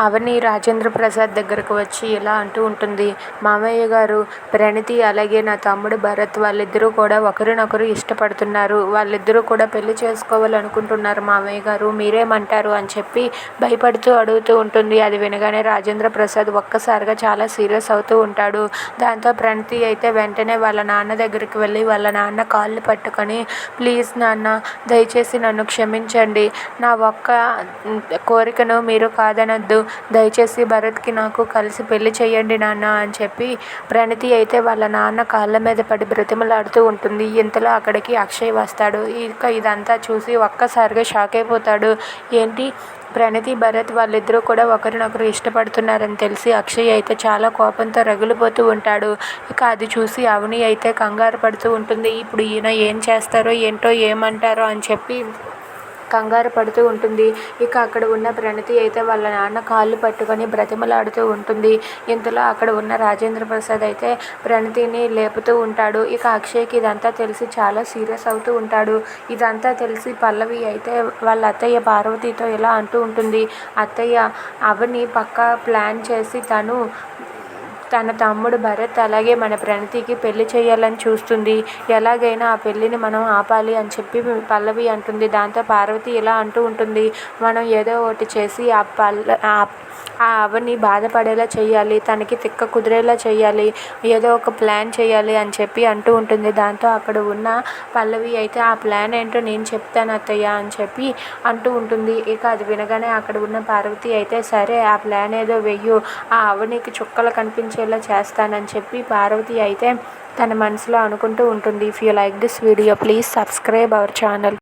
అవని రాజేంద్ర ప్రసాద్ దగ్గరకు వచ్చి ఇలా అంటూ ఉంటుంది మామయ్య గారు ప్రణతి అలాగే నా తమ్ముడు భరత్ వాళ్ళిద్దరూ కూడా ఒకరినొకరు ఇష్టపడుతున్నారు. వాళ్ళిద్దరూ కూడా పెళ్ళి చేసుకోవాలనుకుంటున్నారు మామయ్య గారు. మీరేమంటారు? అని చెప్పి భయపడుతూ అడుగుతూ ఉంటుంది. అది వినగానే రాజేంద్ర ప్రసాద్ ఒక్కసారిగా చాలా సీరియస్ అవుతూ ఉంటాడు. దాంతో ప్రణతి అయితే వెంటనే వాళ్ళ నాన్న దగ్గరికి వెళ్ళి వాళ్ళ నాన్న కాళ్ళు పట్టుకొని ప్లీజ్ నాన్న దయచేసి నన్ను క్షమించండి. నా ఒక్క కోరికను మీరు కాదనొద్దు. దయచేసి భరత్కి నాకు కలిసి పెళ్ళి చేయండి నాన్న అని చెప్పి ప్రణతి అయితే వాళ్ళ నాన్న కాళ్ళ మీద పడి బ్రతిమలాడుతూ ఉంటుంది. ఇంతలో అక్కడికి అక్షయ్ వస్తాడు. ఇక ఇదంతా చూసి ఒక్కసారిగా షాక్ అయిపోతాడు. ఏంటి? ప్రణతి భరత్ వాళ్ళిద్దరూ కూడా ఒకరినొకరు ఇష్టపడుతున్నారని తెలిసి అక్షయ్ అయితే చాలా కోపంతో రగిలిపోతూ ఉంటాడు. ఇక అది చూసి అవని అయితే కంగారు పడుతూ ఉంటుంది. ఇప్పుడు ఈయన ఏం చేస్తారో ఏంటో ఏమంటారో అని చెప్పి కంగారు పడుతూ ఉంటుంది. ఇక అక్కడ ఉన్న ప్రణతి అయితే వాళ్ళ నాన్న కాళ్ళు పట్టుకొని బ్రతిమలాడుతూ ఉంటుంది. ఇంతలో అక్కడ ఉన్న రాజేంద్ర ప్రసాద్ అయితే ప్రణతిని లేపుతూ ఉంటాడు. ఇక అక్షయ్కి ఇదంతా తెలిసి చాలా సీరియస్ అవుతూ ఉంటాడు. ఇదంతా తెలిసి పల్లవి అయితే వాళ్ళ అత్తయ్య పార్వతితో ఇలా అంటూ ఉంటుంది. అత్తయ్య అవని పక్క ప్లాన్ చేసి తను తన తమ్ముడు భరత్ అలాగే మన ప్రణతికి పెళ్ళి చేయాలని చూస్తుంది. ఎలాగైనా ఆ పెళ్ళిని మనం ఆపాలి అని చెప్పి పల్లవి అంటుంది. దాంతో పార్వతి ఇలా అంటూ ఉంటుంది. మనం ఏదో ఒకటి చేసి ఆ పల్ల ఆ అవని బాధపడేలా చేయాలి. తనకి తిక్క కుదిరేలా చేయాలి. ఏదో ఒక ప్లాన్ చేయాలి అని చెప్పి అంటూ ఉంటుంది. దాంతో అక్కడ ఉన్న పల్లవి అయితే ఆ ప్లాన్ ఏంటో నేను చెప్తాను అత్తయ్య అని చెప్పి అంటూ ఉంటుంది. ఇక అది వినగానే అక్కడ ఉన్న పార్వతి అయితే సరే ఆ ప్లాన్ ఏదో వెయ్యు. ఆ అవనికి చుక్కలు కనిపించేలా చేస్తానని చెప్పి పార్వతి అయితే తన మనసులో అనుకుంటూ ఉంటుంది. If you like this video please subscribe our channel